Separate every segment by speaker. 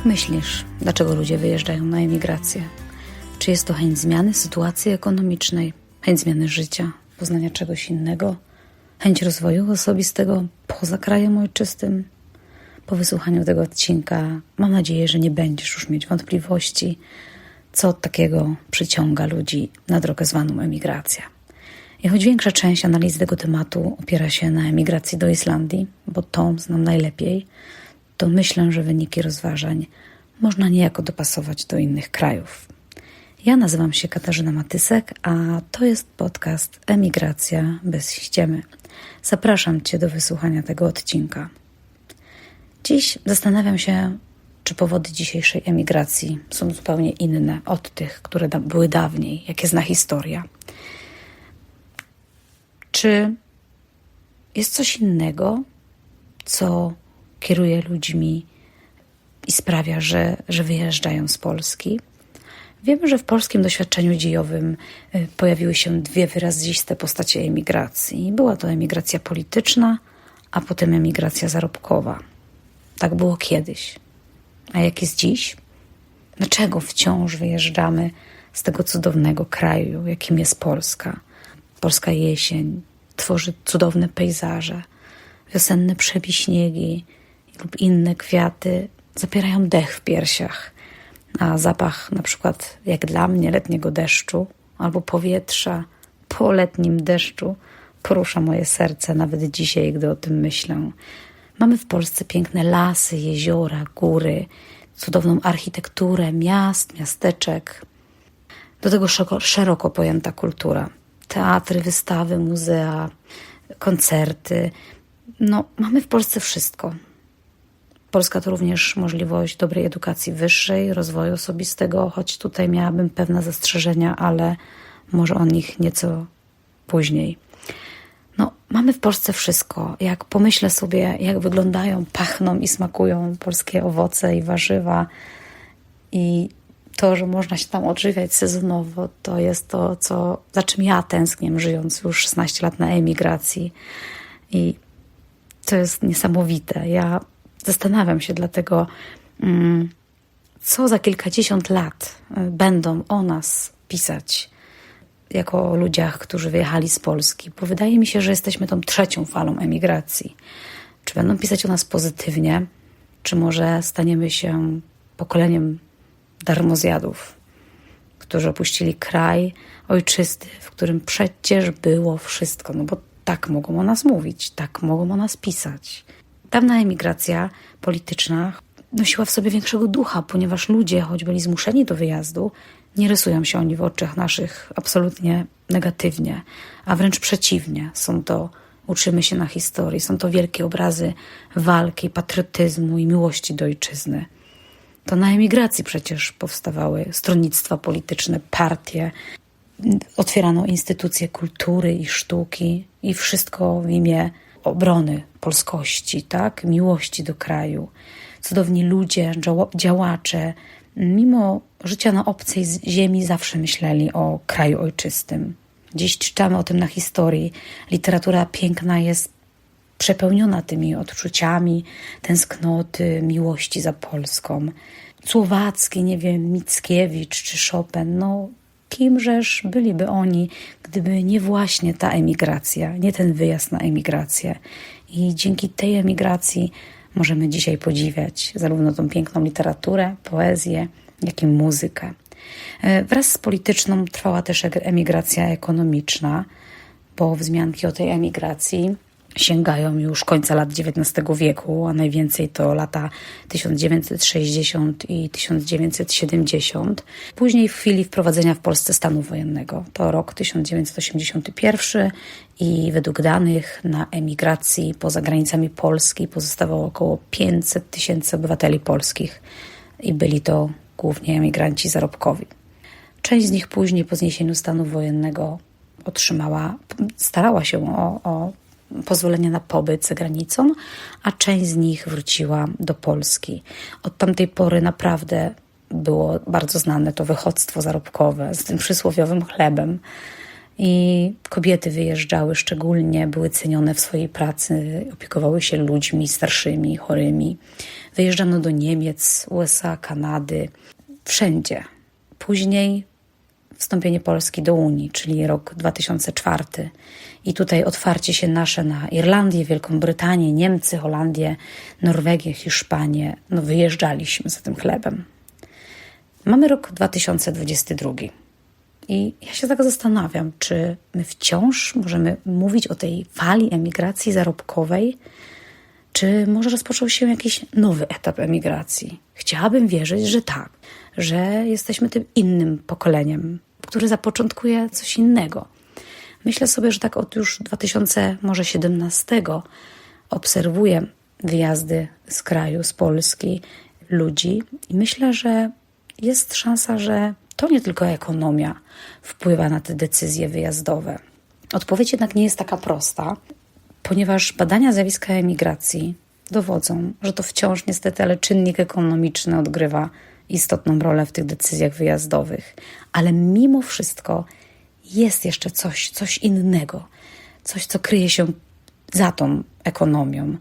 Speaker 1: Jak myślisz, dlaczego ludzie wyjeżdżają na emigrację? Czy jest to chęć zmiany sytuacji ekonomicznej, chęć zmiany życia, poznania czegoś innego, chęć rozwoju osobistego poza krajem ojczystym? Po wysłuchaniu tego odcinka mam nadzieję, że nie będziesz już mieć wątpliwości, co takiego przyciąga ludzi na drogę zwaną emigracja. I choć większa część analiz tego tematu opiera się na emigracji do Islandii, bo tą znam najlepiej, to myślę, że wyniki rozważań można niejako dopasować do innych krajów. Ja nazywam się Katarzyna Matysek, a to jest podcast Emigracja bez ściemy. Zapraszam Cię do wysłuchania tego odcinka. Dziś zastanawiam się, czy powody dzisiejszej emigracji są zupełnie inne od tych, które da były dawniej, jakie zna historia. Czy jest coś innego, co kieruje ludźmi i sprawia, że, że wyjeżdżają z Polski? Wiemy, że w polskim doświadczeniu dziejowym y, pojawiły się dwie wyraziste postacie emigracji. Była to emigracja polityczna, a potem emigracja zarobkowa. Tak było kiedyś. A jak jest dziś? Dlaczego wciąż wyjeżdżamy z tego cudownego kraju, jakim jest Polska? Polska jesień tworzy cudowne pejzaże, wiosenne przebiśniegi lub inne kwiaty zapierają dech w piersiach, a zapach na przykład jak dla mnie letniego deszczu albo powietrza po letnim deszczu porusza moje serce nawet dzisiaj, gdy o tym myślę. Mamy w Polsce piękne lasy, jeziora, góry, cudowną architekturę miast, miasteczek. Do tego szeroko pojęta kultura. Teatry, wystawy, muzea, koncerty. No, mamy w Polsce wszystko. Polska to również możliwość dobrej edukacji wyższej, rozwoju osobistego, choć tutaj miałabym pewne zastrzeżenia, ale może o nich nieco później. No, mamy w Polsce wszystko. Jak pomyślę sobie, jak wyglądają, pachną i smakują polskie owoce i warzywa, i to, że można się tam odżywiać sezonowo, to jest to, co, za czym ja tęsknię, żyjąc już 16 lat na emigracji. I to jest niesamowite. Ja zastanawiam się dlatego, mm, co za kilkadziesiąt lat y, będą o nas pisać jako o ludziach, którzy wyjechali z Polski, bo wydaje mi się, że jesteśmy tą trzecią falą emigracji. Czy będą pisać o nas pozytywnie, czy może staniemy się pokoleniem darmozjadów, którzy opuścili kraj ojczysty, w którym przecież było wszystko, no bo tak mogą o nas mówić, tak mogą o nas pisać. Dawna emigracja polityczna nosiła w sobie większego ducha, ponieważ ludzie, choć byli zmuszeni do wyjazdu, nie rysują się oni w oczach naszych absolutnie negatywnie, a wręcz przeciwnie. Są to, uczymy się na historii, są to wielkie obrazy walki, patriotyzmu i miłości do ojczyzny. To na emigracji przecież powstawały stronnictwa polityczne, partie, otwierano instytucje kultury i sztuki i wszystko w imię obrony polskości, tak? miłości do kraju. Cudowni ludzie, działacze, mimo życia na obcej ziemi, zawsze myśleli o kraju ojczystym. Dziś czytamy o tym na historii. Literatura piękna jest przepełniona tymi odczuciami tęsknoty, miłości za Polską. Słowacki, nie wiem, Mickiewicz czy Chopin, no kimżeż byliby oni, gdyby nie właśnie ta emigracja, nie ten wyjazd na emigrację. I dzięki tej emigracji możemy dzisiaj podziwiać zarówno tą piękną literaturę, poezję, jak i muzykę. E, wraz z polityczną trwała też emigracja ekonomiczna, bo wzmianki o tej emigracji sięgają już końca lat XIX wieku, a najwięcej to lata 1960 i 1970. Później w chwili wprowadzenia w Polsce stanu wojennego, to rok 1981 i według danych na emigracji poza granicami Polski pozostawało około 500 tysięcy obywateli polskich i byli to głównie emigranci zarobkowi. Część z nich później po zniesieniu stanu wojennego otrzymała, starała się o, o pozwolenie na pobyt za granicą, a część z nich wróciła do Polski. Od tamtej pory naprawdę było bardzo znane to wychodztwo zarobkowe z tym przysłowiowym chlebem. I kobiety wyjeżdżały szczególnie, były cenione w swojej pracy, opiekowały się ludźmi starszymi, chorymi. Wyjeżdżano do Niemiec, USA, Kanady, wszędzie. Później wstąpienie Polski do Unii, czyli rok 2004. I tutaj otwarcie się nasze na Irlandię, Wielką Brytanię, Niemcy, Holandię, Norwegię, Hiszpanię. No wyjeżdżaliśmy za tym chlebem. Mamy rok 2022. I ja się tak zastanawiam, czy my wciąż możemy mówić o tej fali emigracji zarobkowej, czy może rozpoczął się jakiś nowy etap emigracji? Chciałabym wierzyć, że tak, że jesteśmy tym innym pokoleniem, które zapoczątkuje coś innego. Myślę sobie, że tak od już 2017 obserwuję wyjazdy z kraju, z Polski ludzi i myślę, że jest szansa, że to nie tylko ekonomia wpływa na te decyzje wyjazdowe. Odpowiedź jednak nie jest taka prosta, ponieważ badania zjawiska emigracji dowodzą, że to wciąż niestety, ale czynnik ekonomiczny odgrywa istotną rolę w tych decyzjach wyjazdowych. Ale mimo wszystko jest jeszcze coś, coś innego, coś, co kryje się za tą ekonomią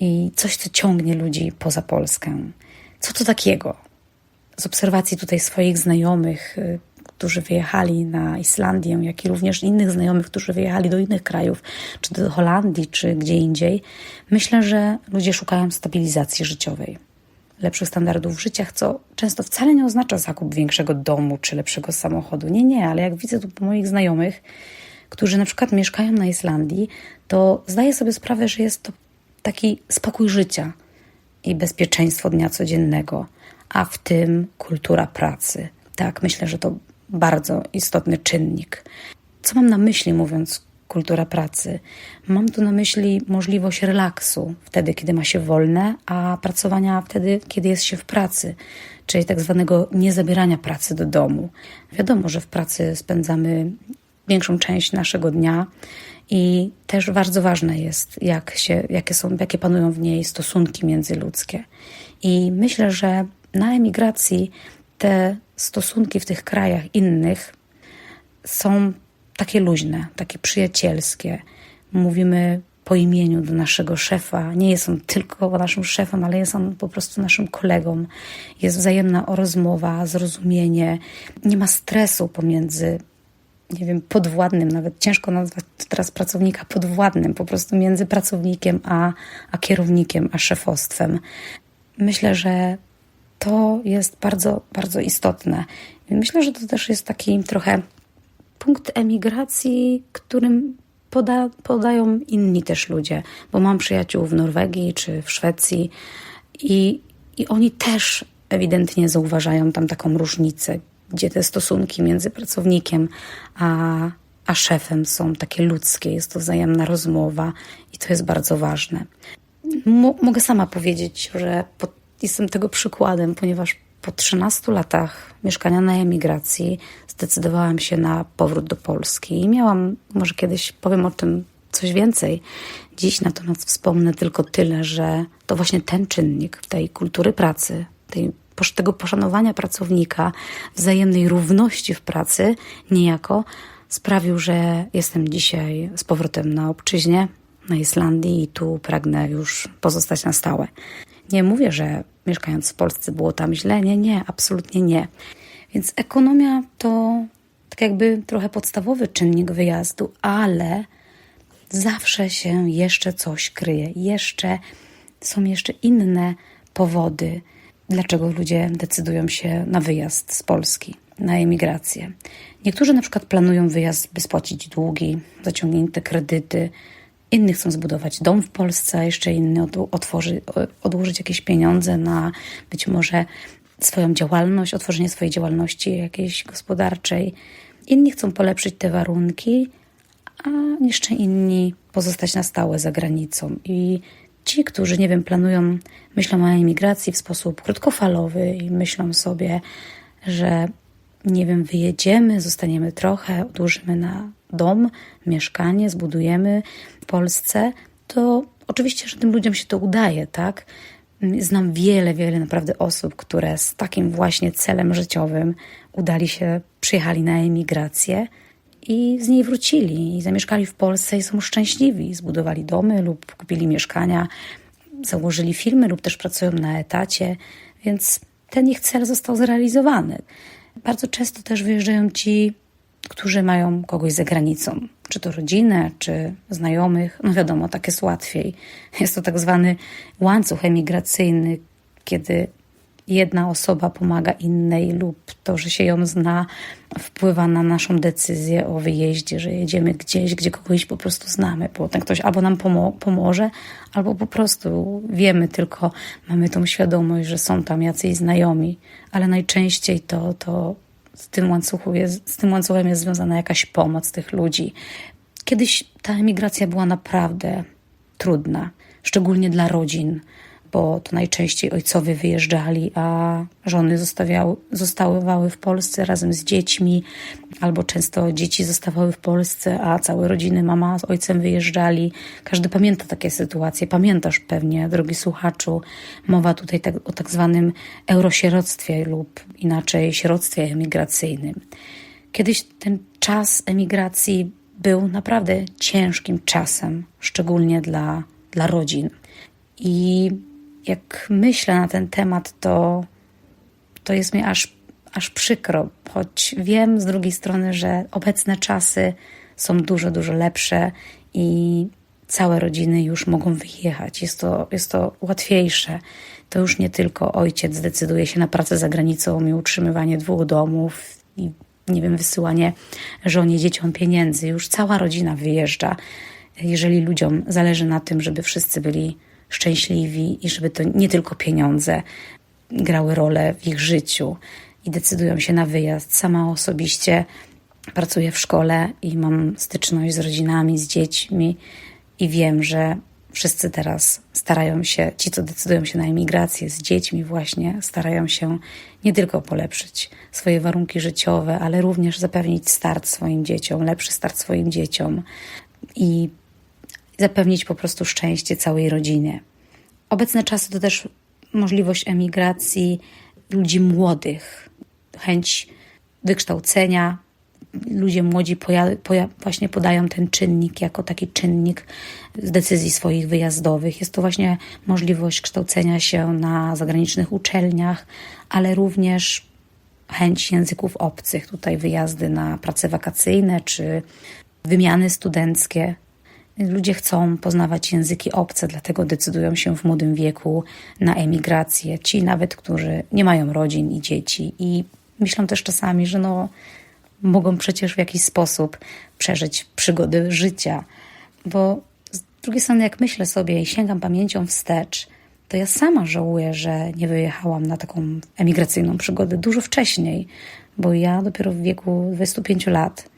Speaker 1: i coś, co ciągnie ludzi poza Polskę. Co to takiego? Z obserwacji tutaj swoich znajomych, y, którzy wyjechali na Islandię, jak i również innych znajomych, którzy wyjechali do innych krajów, czy do Holandii, czy gdzie indziej, myślę, że ludzie szukają stabilizacji życiowej, lepszych standardów życia, co często wcale nie oznacza zakup większego domu czy lepszego samochodu. Nie, nie, ale jak widzę tu po moich znajomych, którzy na przykład mieszkają na Islandii, to zdaję sobie sprawę, że jest to taki spokój życia i bezpieczeństwo dnia codziennego, a w tym kultura pracy. Tak, myślę, że to bardzo istotny czynnik. Co mam na myśli, mówiąc kultura pracy? Mam tu na myśli możliwość relaksu wtedy, kiedy ma się wolne, a pracowania wtedy, kiedy jest się w pracy, czyli tak zwanego niezabierania pracy do domu. Wiadomo, że w pracy spędzamy większą część naszego dnia. I też bardzo ważne jest, jak się, jakie, są, jakie panują w niej stosunki międzyludzkie. I myślę, że na emigracji te stosunki w tych krajach innych są takie luźne, takie przyjacielskie. Mówimy po imieniu do naszego szefa. Nie jest on tylko naszym szefem, ale jest on po prostu naszym kolegą. Jest wzajemna rozmowa, zrozumienie. Nie ma stresu pomiędzy, nie wiem, podwładnym, nawet ciężko nazwać teraz pracownika podwładnym, po prostu między pracownikiem a, a kierownikiem, a szefostwem. Myślę, że to jest bardzo, bardzo istotne. Myślę, że to też jest taki trochę punkt emigracji, którym poda, podają inni też ludzie, bo mam przyjaciół w Norwegii czy w Szwecji i, i oni też ewidentnie zauważają tam taką różnicę, gdzie te stosunki między pracownikiem a, a szefem są takie ludzkie, jest to wzajemna rozmowa i to jest bardzo ważne. M mogę sama powiedzieć, że pod jestem tego przykładem, ponieważ po 13 latach mieszkania na emigracji zdecydowałam się na powrót do Polski i miałam, może kiedyś powiem o tym coś więcej. Dziś natomiast wspomnę tylko tyle, że to właśnie ten czynnik tej kultury pracy, tej, tego poszanowania pracownika, wzajemnej równości w pracy niejako sprawił, że jestem dzisiaj z powrotem na obczyźnie, na Islandii i tu pragnę już pozostać na stałe. Nie mówię, że mieszkając w Polsce było tam źle. Nie, nie, absolutnie nie. Więc ekonomia to tak jakby trochę podstawowy czynnik wyjazdu, ale zawsze się jeszcze coś kryje. Jeszcze są jeszcze inne powody, dlaczego ludzie decydują się na wyjazd z Polski, na emigrację. Niektórzy na przykład planują wyjazd, by spłacić długi, zaciągnięte kredyty, Inni chcą zbudować dom w Polsce, jeszcze inny otworzy, odłożyć jakieś pieniądze na być może swoją działalność, otworzenie swojej działalności jakiejś gospodarczej. Inni chcą polepszyć te warunki, a jeszcze inni pozostać na stałe za granicą. I ci, którzy, nie wiem, planują, myślą o emigracji w sposób krótkofalowy i myślą sobie, że nie wiem, wyjedziemy, zostaniemy trochę, odłożymy na dom, mieszkanie, zbudujemy w Polsce, to oczywiście, że tym ludziom się to udaje, tak? Znam wiele, wiele naprawdę osób, które z takim właśnie celem życiowym udali się, przyjechali na emigrację i z niej wrócili i zamieszkali w Polsce i są szczęśliwi. Zbudowali domy lub kupili mieszkania, założyli firmy lub też pracują na etacie, więc ten ich cel został zrealizowany. Bardzo często też wyjeżdżają ci, którzy mają kogoś za granicą, czy to rodzinę, czy znajomych. No wiadomo, tak jest łatwiej. Jest to tak zwany łańcuch emigracyjny, kiedy jedna osoba pomaga innej lub to, że się ją zna, wpływa na naszą decyzję o wyjeździe, że jedziemy gdzieś, gdzie kogoś po prostu znamy, bo ten ktoś albo nam pomo pomoże, albo po prostu wiemy tylko, mamy tą świadomość, że są tam jacyś znajomi, ale najczęściej to, to z tym, łańcuchu jest, z tym łańcuchem jest związana jakaś pomoc tych ludzi. Kiedyś ta emigracja była naprawdę trudna, szczególnie dla rodzin bo to najczęściej ojcowie wyjeżdżali, a żony zostawały w Polsce razem z dziećmi, albo często dzieci zostawały w Polsce, a całe rodziny, mama z ojcem wyjeżdżali. Każdy pamięta takie sytuacje. Pamiętasz pewnie, drogi słuchaczu, mowa tutaj tak, o tak zwanym eurosieroctwie lub inaczej sieroctwie emigracyjnym. Kiedyś ten czas emigracji był naprawdę ciężkim czasem, szczególnie dla, dla rodzin. I jak myślę na ten temat, to, to jest mi aż, aż przykro, choć wiem z drugiej strony, że obecne czasy są dużo, dużo lepsze i całe rodziny już mogą wyjechać. Jest to, jest to łatwiejsze. To już nie tylko ojciec decyduje się na pracę za granicą i utrzymywanie dwóch domów i nie wiem, wysyłanie żonie, dzieciom pieniędzy. Już cała rodzina wyjeżdża, jeżeli ludziom zależy na tym, żeby wszyscy byli szczęśliwi i żeby to nie tylko pieniądze grały rolę w ich życiu i decydują się na wyjazd. Sama osobiście pracuję w szkole i mam styczność z rodzinami, z dziećmi i wiem, że wszyscy teraz starają się, ci co decydują się na emigrację z dziećmi właśnie, starają się nie tylko polepszyć swoje warunki życiowe, ale również zapewnić start swoim dzieciom, lepszy start swoim dzieciom i zapewnić po prostu szczęście całej rodzinie. Obecne czasy to też możliwość emigracji ludzi młodych, chęć wykształcenia. Ludzie młodzi poja- poja- właśnie podają ten czynnik jako taki czynnik z decyzji swoich wyjazdowych. Jest to właśnie możliwość kształcenia się na zagranicznych uczelniach, ale również chęć języków obcych, tutaj wyjazdy na prace wakacyjne czy wymiany studenckie. Ludzie chcą poznawać języki obce, dlatego decydują się w młodym wieku na emigrację. Ci nawet, którzy nie mają rodzin i dzieci i myślą też czasami, że no, mogą przecież w jakiś sposób przeżyć przygody życia. Bo z drugiej strony, jak myślę sobie i sięgam pamięcią wstecz, to ja sama żałuję, że nie wyjechałam na taką emigracyjną przygodę dużo wcześniej, bo ja dopiero w wieku 25 lat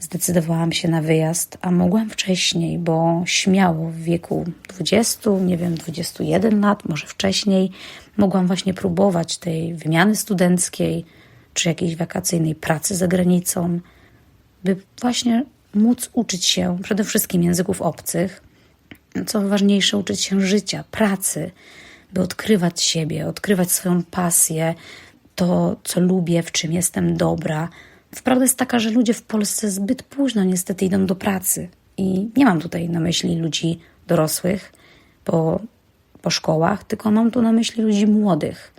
Speaker 1: zdecydowałam się na wyjazd, a mogłam wcześniej, bo śmiało w wieku 20, nie wiem, 21 lat, może wcześniej, mogłam właśnie próbować tej wymiany studenckiej czy jakiejś wakacyjnej pracy za granicą, by właśnie móc uczyć się przede wszystkim języków obcych, co ważniejsze, uczyć się życia, pracy, by odkrywać siebie, odkrywać swoją pasję, to, co lubię, w czym jestem dobra, Prawda jest taka, że ludzie w Polsce zbyt późno niestety idą do pracy. I nie mam tutaj na myśli ludzi dorosłych po, po szkołach, tylko mam tu na myśli ludzi młodych,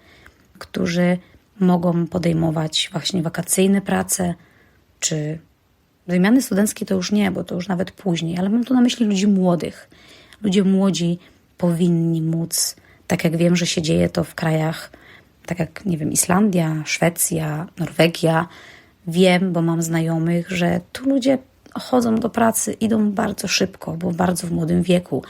Speaker 1: którzy mogą podejmować właśnie wakacyjne prace, czy wymiany studenckie to już nie, bo to już nawet później, ale mam tu na myśli ludzi młodych. Ludzie młodzi powinni móc, tak jak wiem, że się dzieje to w krajach, tak jak, nie wiem, Islandia, Szwecja, Norwegia, Wiem, bo mam znajomych, że tu ludzie chodzą do pracy, idą bardzo szybko, bo bardzo w młodym wieku,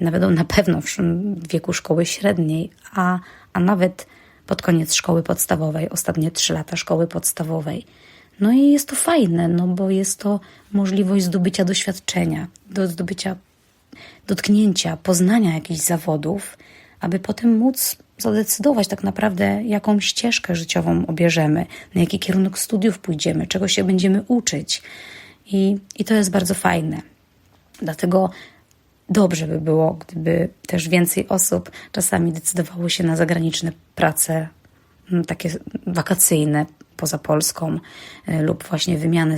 Speaker 1: nawet na pewno w wieku szkoły średniej, a, a nawet pod koniec szkoły podstawowej, ostatnie trzy lata szkoły podstawowej. No i jest to fajne, no bo jest to możliwość zdobycia doświadczenia, do zdobycia, dotknięcia, poznania jakichś zawodów, aby potem móc zadecydować tak naprawdę, jaką ścieżkę życiową obierzemy, na jaki kierunek studiów pójdziemy, czego się będziemy uczyć. I, i to jest bardzo fajne. Dlatego dobrze by było, gdyby też więcej osób czasami decydowało się na zagraniczne prace, takie wakacyjne poza Polską, e, lub właśnie wymianę